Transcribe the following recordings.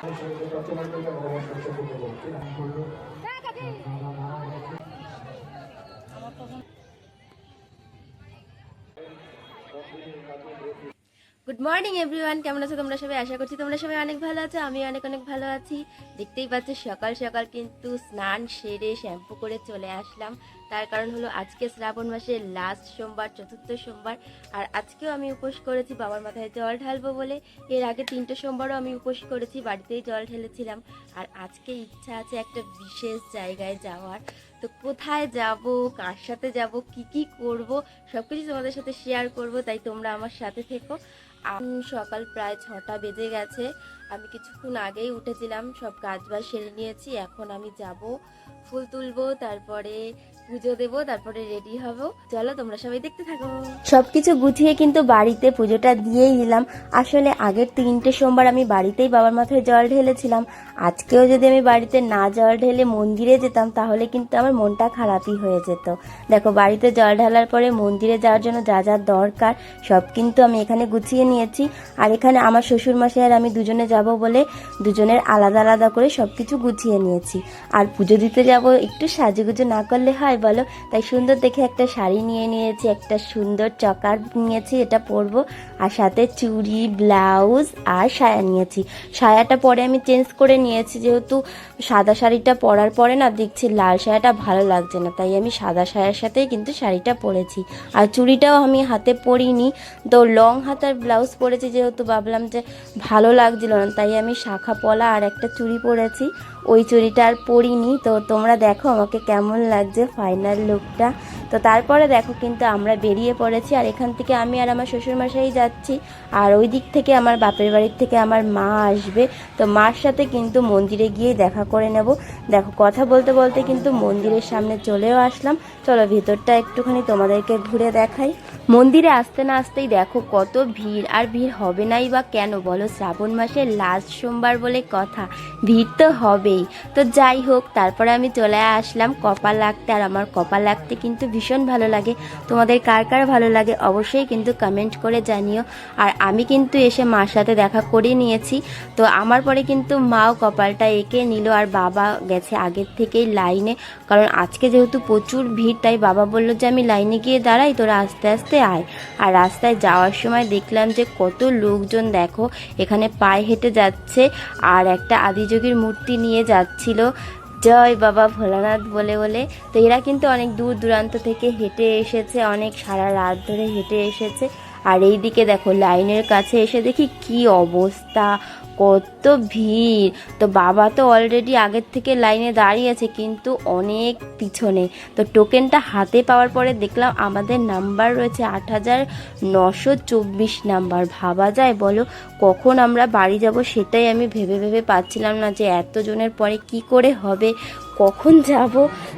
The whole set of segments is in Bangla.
গুড মর্নিং এভরিওয়ান কেমন আছো তোমরা সবাই? আশা করছি তোমরা সবাই অনেক ভালো আছো। আমি অনেক অনেক ভালো আছি। দেখতেই পাচ্ছ, সকাল সকাল কিন্তু স্নান সেরে শ্যাম্পু করে চলে আসলাম। তার কারণ হলো আজকে শ্রাবণ মাসের লাস্ট সোমবার, চতুর্থ সোমবার, আর আজকেও আমি উপোস করেছি বাবার মাথায় জল ঢালবো বলে। এর আগে তিনটে সোমবারও আমি উপোস করেছি, বাড়িতেই জল ঢেলেছিলাম। আর আজকে ইচ্ছা আছে একটা বিশেষ জায়গায় যাওয়ার। তো কোথায় যাব, কার সাথে যাব, কি কি করব সব কিছু তোমাদের সাথে শেয়ার করব, তাই তোমরা আমার সাথে থেকো। সকাল প্রায় ছটা বেজে গেছে। আমি কিছুক্ষণ আগেই উঠেছিলাম, সব কাজ বাজ সেরে নিয়েছি। এখন আমি যাব, ফুল তুলবো, তারপরে পুজো দেবো, তারপরে রেডি হব। চলো তোমরা সবাই দেখতে থাকো। সবকিছু গুছিয়ে কিন্তু বাড়িতে পুজোটা দিয়েই দিলাম আসলে আগের তিনটে সোমবার আমি বাড়িতেই বাবার মাথায় জল ঢেলেছিলাম। আজকেও যদি আমি বাড়িতে না জল ঢেলে মন্দিরে যেতাম, তাহলে কিন্তু আমার মনটা খারাপই হয়ে যেত। দেখো, বাড়িতে জল ঢালার পরে মন্দিরে যাওয়ার জন্য যা যা দরকার, সব কিন্তু আমি এখানে গুছিয়ে নিয়েছি। আর এখানে আমার শ্বশুর মশাই আর আমি দুজনে যাব বলে দুজনের আলাদা আলাদা করে সব কিছু গুছিয়ে নিয়েছি। আর পুজো দিতে যাব একটু সাজুগুজু না করলে হয় বলো? তাই সুন্দর দেখে একটা শাড়ি নিয়ে নিয়েছি, একটা সুন্দর চকার নিয়েছি, এটা পরবো। আর সাথে চুড়ি, ব্লাউজ আর সায়া নিয়েছি। সায়াটা পরে আমি চেঞ্জ করে নিয়েছি, যেহেতু সাদা শাড়িটা পরার পরে না দেখছি লাল সায়াটা ভালো লাগছে না, তাই আমি সাদা সায়ার সাথেই কিন্তু শাড়িটা পরেছি। আর চুড়িটাও আমি হাতে পরিনি, তো লং হাতার ব্লাউজ পরেছি, যেহেতু ভাবলাম যে ভালো লাগছিল না, তাই আমি শাখা পলা আর একটা চুড়ি পরেছি। ওই চুড়িটা আর পরিনি। তো তোমরা দেখো আমাকে কেমন লাগছে ফাইনাল লুকটা তো তারপরে দেখো কিন্তু আমরা বেরিয়ে পড়েছি আর এখান থেকে আমি আর আমার শ্বশুরমশাই যাচ্ছি। আর ওই দিক থেকে আমার বাপের বাড়ির থেকে আমার মা আসবে। তো মার সাথে কিন্তু মন্দিরে গিয়ে দেখা করে নেব। দেখো কথা বলতে বলতে কিন্তু মন্দিরের সামনে চলেও আসলাম। চলো ভিতরটা একটুখানি তোমাদেরকে ঘুরে দেখাই। মন্দিরে আসতে না আসতেই দেখো কত ভিড়। আর ভিড় হবে নাই বা কেন? বলো, শ্রাবণ মাসের লাস্ট সোমবার বলে কথা। ভিড় তো হবেই। তো যাই হোক, তারপরে আমি চলে আসলাম কপাল লাগতে আর আমার কপাল লাগতে কিন্তু ভীষণ ভালো লাগে। তোমাদের কার কার ভালো লাগে অবশ্যই কিন্তু কমেন্ট করে জানিও। আর আমি কিন্তু এসে মার সাথে দেখা করে নিয়েছি। তো আমার পরে কিন্তু মাও কপালটা এঁকে নিল। আর বাবা গেছে আগের থেকেই লাইনে। কারণ আজকে যেহেতু প্রচুর ভিড়, তাই বাবা বলল যে, আমি লাইনে গিয়ে দাঁড়াই, তোরা আস্তে আস্তে আয়। আর রাস্তায় যাওয়ার সময় দেখলাম যে কত লোকজন দেখো, এখানে পায়ে হেঁটে যাচ্ছে আর একটা আদিযোগীর মূর্তি নিয়ে যাচ্ছিল। জয় বাবা ভোলানাথ বলে বলে। তো এরা কিন্তু অনেক দূর দূরান্ত থেকে হেঁটে এসেছে, অনেক সারা রাত ধরে হেঁটে এসেছে। আর এই দিকে দেখো লাইনের কাছে এসে দেখি কি অবস্থা কত ভিড়। তো বাবা তো অলরেডি আগের থেকে লাইনে দাঁড়িয়েছে কিন্তু অনেক পিছনে। তো টোকেনটা হাতে পাওয়ার পরে দেখলাম আমাদের নাম্বার রয়েছে আট হাজার নশো চব্বিশ নাম্বার ভাবা যায় বলো, কখন আমরা বাড়ি যাব সেটাই আমি ভেবে ভেবে পাচ্ছিলাম না যে এতজনের পরে কি করে হবে, কখন যাব।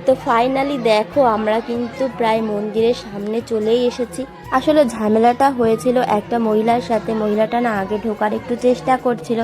তো ফাইনালি দেখো, আমরা কিন্তু প্রায় মন্দিরের সামনে চলেই এসেছি। আসলে ঝামেলাটা হয়েছিল একটা মহিলার সাথে। মহিলাটা না আগে ঢোকার একটু চেষ্টা করছিল।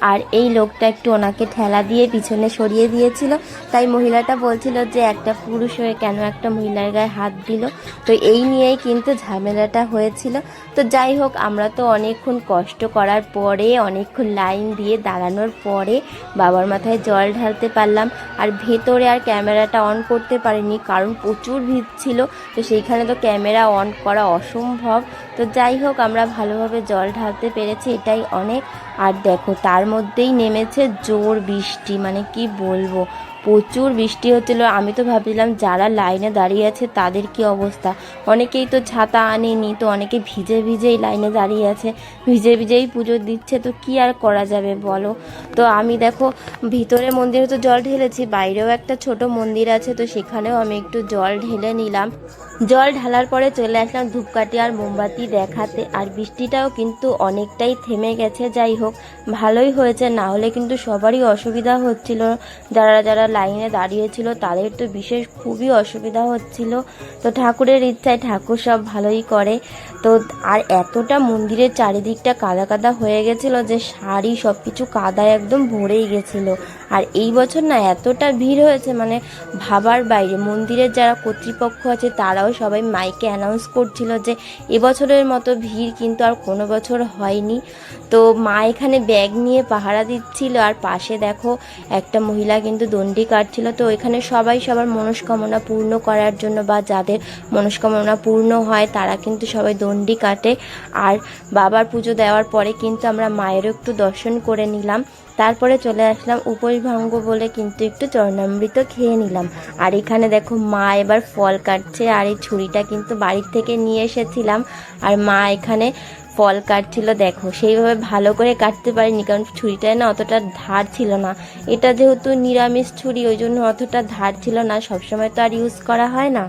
আর এই লোকটা একটু ওনাকে ঠেলা দিয়ে পিছনে সরিয়ে দিয়েছিল। তাই মহিলাটা বলছিল যে একটা পুরুষ হয়ে কেন একটা মহিলার গায়ে হাত দিল? তো এই নিয়েই কিন্তু ঝামেলাটা হয়েছিল। তো যাই হোক, আমরা তো অনেকক্ষণ কষ্ট করার পরে, অনেকক্ষণ লাইন দিয়ে দাঁড়ানোর পরে বাবার মাথায় জল ঢালতে পারলাম। আর ভেতরে আর ক্যামেরাটা অন করতে পারিনি, কারণ প্রচুর ভিড় ছিল। তো সেইখানে তো ক্যামেরা অন করা অসম্ভব। তো যাই হোক, আমরা ভালোভাবে জল ঢালতে পেরেছি, এটাই অনেক। আর দেখো, তার মধ্যেই নেমেছে জোর বৃষ্টি মানে কি বলব? প্রচুর বৃষ্টি হচ্ছিল। আমি তো ভাবছিলাম, যারা লাইনে দাঁড়িয়ে আছে তাদের কি অবস্থা? অনেকেই তো ছাতা আনেনি, তো অনেকে ভিজে ভিজেই লাইনে দাঁড়িয়ে আছে। ভিজে ভিজেই পুজো দিচ্ছে, তো কি আর করা যাবে বলো? তো আমি দেখো, ভিতরে মন্দিরে তো জল ঢেলেছি, বাইরেও একটা ছোট মন্দির আছে, তো সেখানেও আমি একটু জল ঢেলে নিলাম। জল ঢালার পরে চলে আসলাম ধূপকাঠি আর মোমবাতি দেখাতে। আর বৃষ্টিটাও কিন্তু অনেকটাই থেমে গেছে, যাই হোক। ভালোই হয়েছে, না হলে কিন্তু সবারই অসুবিধা হচ্ছিল। যারা যারা লাইনে দাঁড়িয়েছিল তাদের তো বিশেষ খুবই অসুবিধা হচ্ছিল। তো ঠাকুরের ইচ্ছায় ঠাকুর সব ভালোই করে। তো আর এতটা মন্দিরের চারিদিকটা কাদা কাদা হয়ে গেছিল যে শাড়ি সব কিছু কাদায় একদম ভরেই গেছিল। আর এই বছর না এতটা ভিড় হয়েছে মানে ভাবার বাইরে। মন্দিরের যারা কর্তৃপক্ষ আছে, তারাও সবাই মাইকে অ্যানাউন্স করছিল যে এবছরের মতো ভিড় কিন্তু আর কোনো বছর হয়নি। তো মা এখানে ব্যাগ নিয়ে পাহারা দিচ্ছিল। আর পাশে দেখো একটা মহিলা কিন্তু দণ্ডি কাটছিল তো এখানে সবাই সবার মনস্কামনা পূর্ণ করার জন্য বা যাদের মনস্কামনা পূর্ণ হয়, তারা কিন্তু সবাই দণ্ডি কাটে। আর বাবার পুজো দেওয়ার পরে কিন্তু আমরা মায়েরও একটু দর্শন করে নিলাম। তারপরে চলে আসলাম উপরিভঙ্গ বলে কিন্তু একটু চরণামৃত খেয়ে নিলাম। আর এখানে দেখো মা এবার ফল কাটছে, আর এই ছুরিটা কিন্তু বাড়ির থেকে নিয়ে এসেছিলাম। আর মা এখানে ফল কাটছিল, দেখো। সেইভাবে ভালো করে কাটতে পারিনি, কারণ ছুরিটায় না অতটা ধার ছিল না। এটা যেহেতু নিরামিষ ছুরি, ওই জন্য অতটা ধার ছিল না। সবসময় তো আর ইউজ করা হয় না।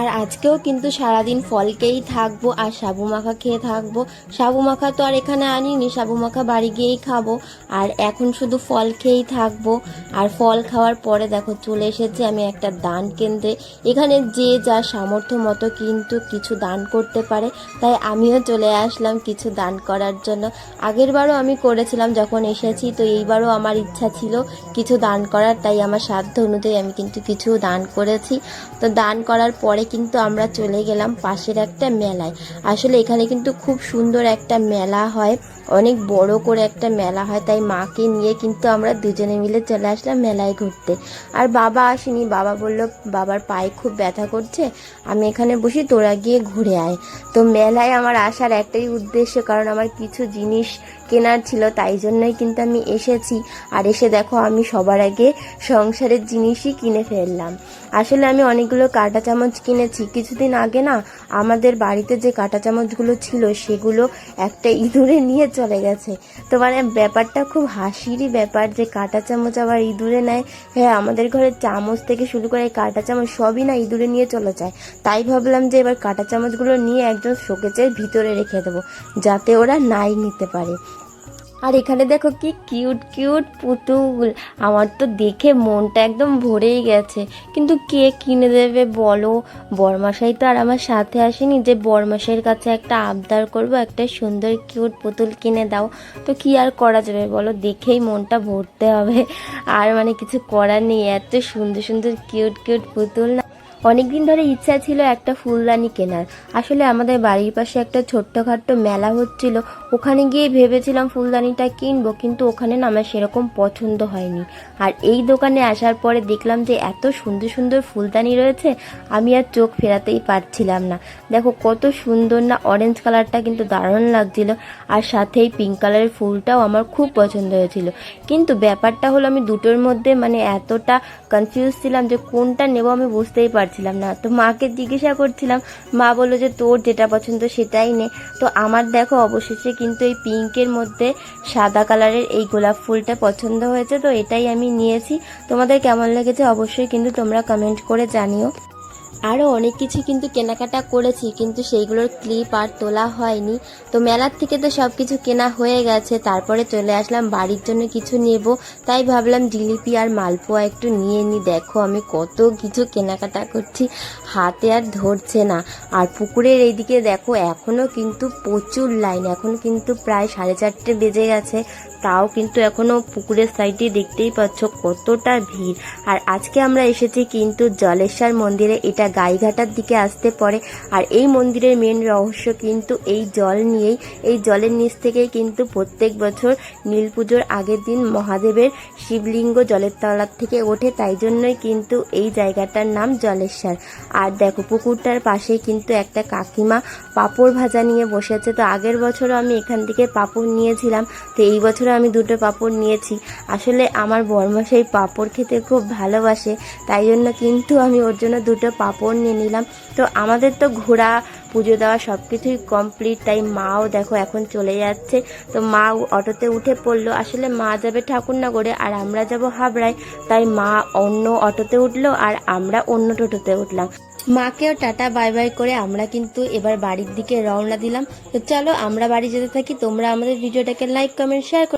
আর আজকেও কিন্তু সারাদিন ফলকেই থাকব, আর সাবু মাখা খেয়ে থাকব। সাবু মাখা তো আর এখানে আনিনি, সাবু মাখা বাড়ি গিয়েই খাব। আর এখন শুধু ফল খেয়েই থাকব। আর ফল খাওয়ার পরে দেখো চলে এসেছি আমি একটা দান কেন্দ্রে। এখানে যে যা সামর্থ্য মতো কিন্তু কিছু দান করতে পারে, তাই আমিও চলে আসলাম কিছু দান করার জন্য। আগের বারও আমি করেছিলাম, যখন এসেছি তো এইবারও আমার ইচ্ছা ছিল কিছু দান করার, তাই আমার সাধ্য অনুযায়ী আমি কিন্তু কিছু দান করেছি। তো দান করার পরে কিন্তু আমরা চলে গেলাম পাশের একটা মেলায়। আসলে এখানে কিন্তু খুব সুন্দর একটা মেলা হয়, অনেক বড় করে একটা মেলা হয়, তাই মাকে নিয়ে কিন্তু আমরা দুজনে মিলে চলে আসলাম মেলায় ঘুরতে। আর বাবা আসেনি, বাবা বলল, বাবার পায়ে খুব ব্যথা করছে, আমি এখানে বসি, তোরা গিয়ে ঘুরে আয়। তো মেলায় আমার আসার একটাই উদ্দেশ্য, কারণ আমার কিছু জিনিস কেনার ছিল, তাই জন্যই কিন্তু আমি এসেছি। আর এসে দেখো, আমি সবার আগে সংসারের জিনিসই কিনে ফেললাম। আসলে আমি অনেকগুলো কাঁটা চামচ কিনেছি। কিছুদিন আগে না, আমাদের বাড়িতে যে কাঁটা চামচগুলো ছিল, সেগুলো একটা ইঁদুরে নিয়ে চলে গেছে। তো মানে ব্যাপারটা খুব হাসিরই ব্যাপার যে কাঁটা চামচ আবার ইঁদুরে নেয়। হ্যাঁ আমাদের ঘরে চামচ থেকে শুরু করে কাঁটা চামচ সবই না ইঁদুরে নিয়ে চলে যায়। তাই ভাবলাম যে এবার কাঁটা চামচগুলো নিয়ে একজন শোকেচের ভিতরে রেখে দেবো, যাতে ওরা নাই নিতে পারে। আর এখানে দেখো কি কিউট কিউট পুতুল। আমার তো দেখে মনটা একদম ভরেই গেছে। কিন্তু কে কিনে দেবে বলো? বরমাসাই তো আর আমার সাথে আসেনি যে বরমাসাইয়ের কাছে একটা আবদার করব, একটা সুন্দর, কিউট পুতুল কিনে দাও। তো কি আর করা যাবে বলো? দেখেই মনটা ভরতে হবে। আর মানে কিছু করার নেই, এত সুন্দর সুন্দর, কিউট কিউট পুতুল না। অনেকদিন ধরে ইচ্ছা ছিল একটা ফুলদানি কেনার। আসলে আমাদের বাড়ির পাশে একটা ছোট্টখাট্ট মেলা হচ্ছিল। ওখানে গিয়ে ভেবেছিলাম ফুলদানিটা কিনবো, কিন্তু ওখানে না আমার সেরকম পছন্দ হয়নি। আর এই দোকানে আসার পরে দেখলাম যে এত সুন্দর সুন্দর ফুলদানি রয়েছে, আমি আর চোখ ফেরাতেই পারছিলাম না। দেখো কত সুন্দর না অরেঞ্জ কালারটা কিন্তু দারুণ লাগছিল, আর সাথে এই পিঙ্ক কালারের ফুলটাও আমার খুব পছন্দ হয়েছিল। কিন্তু ব্যাপারটা হলো আমি দুটোর মধ্যে মানে এতটা কনফিউজ ছিলাম যে কোনটা নেব আমি বুঝতেই পারছিলাম না। তো মাকে জিজ্ঞাসা করছিলাম, মা বলল যে তোর যেটা পছন্দ সেটাই নে। তো আমার দেখো অবশেষে কিন্তু এই পিঙ্কের মধ্যে সাদা কালারের এই গোলাপ ফুলটা পছন্দ হয়েছে, তো এটাই আমি নিয়েছি। তোমাদের কেমন লেগেছে অবশ্যই কিন্তু তোমরা কমেন্ট করে জানিও। আরও অনেক কিছু কিন্তু কেনাকাটা করেছি, কিন্তু সেইগুলোর ক্লিপ আর তোলা হয়নি। তো মেলার থেকে তো সব কিছু কেনা হয়ে গেছে, তারপরে চলে আসলাম, বাড়ির জন্য কিছু নেব। তাই ভাবলাম জিলিপি আর মালপোয়া একটু নিয়ে নিই দেখো আমি কত কিছু কেনাকাটা করছি, হাতে আর ধরছে না। আর পুকুরের এইদিকে দেখো এখনও কিন্তু প্রচুর লাইন এখন কিন্তু প্রায় সাড়ে চারটে বেজে গেছে। তাও কিন্তু এখনও পুকুরের সাইডে দেখতেই পাচ্ছ কতটা ভিড়। আর আজকে আমরা এসেছি কিন্তু জলেশ্বর মন্দিরে, এটা গাইঘাটার দিকে আসতে পড়ে আর এই মন্দিরের মেন রহস্য কিন্তু এই জল নিয়েই, এই জলের নিচ থেকেই কিন্তু প্রত্যেক বছর নীল পুজোর আগের দিন মহাদেবের শিবলিঙ্গ জলের তলার থেকে ওঠে। তাই জন্যই কিন্তু এই জায়গাটার নাম জলেশ্বর। আর দেখো, পুকুরটার পাশেই কিন্তু একটা কাকিমা পাপড় ভাজা নিয়ে বসেছে তো আগের বছরও আমি এখান থেকে পাঁপড় নিয়েছিলাম। তো এই বছরও আমি দুটো পাঁপড় নিয়েছি। আসলে আমার বর্মশাই পাপড় খেতে খুব ভালোবাসে। তাই জন্য কিন্তু আমি ওর জন্য দুটো পাঁপড় নিয়ে নিলাম। তো আমাদের তো ঘোরা পুজো দেওয়া সব কিছুই কমপ্লিট তাই মাও দেখো এখন চলে যাচ্ছে। তো মা অটোতে উঠে পড়ল, আসলে মা যাবে ঠাকুরনগরে আর আমরা যাব হাবড়ায়। তাই মা অন্য অটোতে উঠল আর আমরা অন্য টোটোতে উঠলাম। মাকেও টাটা, বাই বাই করে আমরা কিন্তু এবার বাড়ির দিকে রওনা দিলাম। তো চলো আমরা বাড়ি যেতে থাকি, তোমরা আমাদের ভিডিওটাকে লাইক কমেন্ট শেয়ার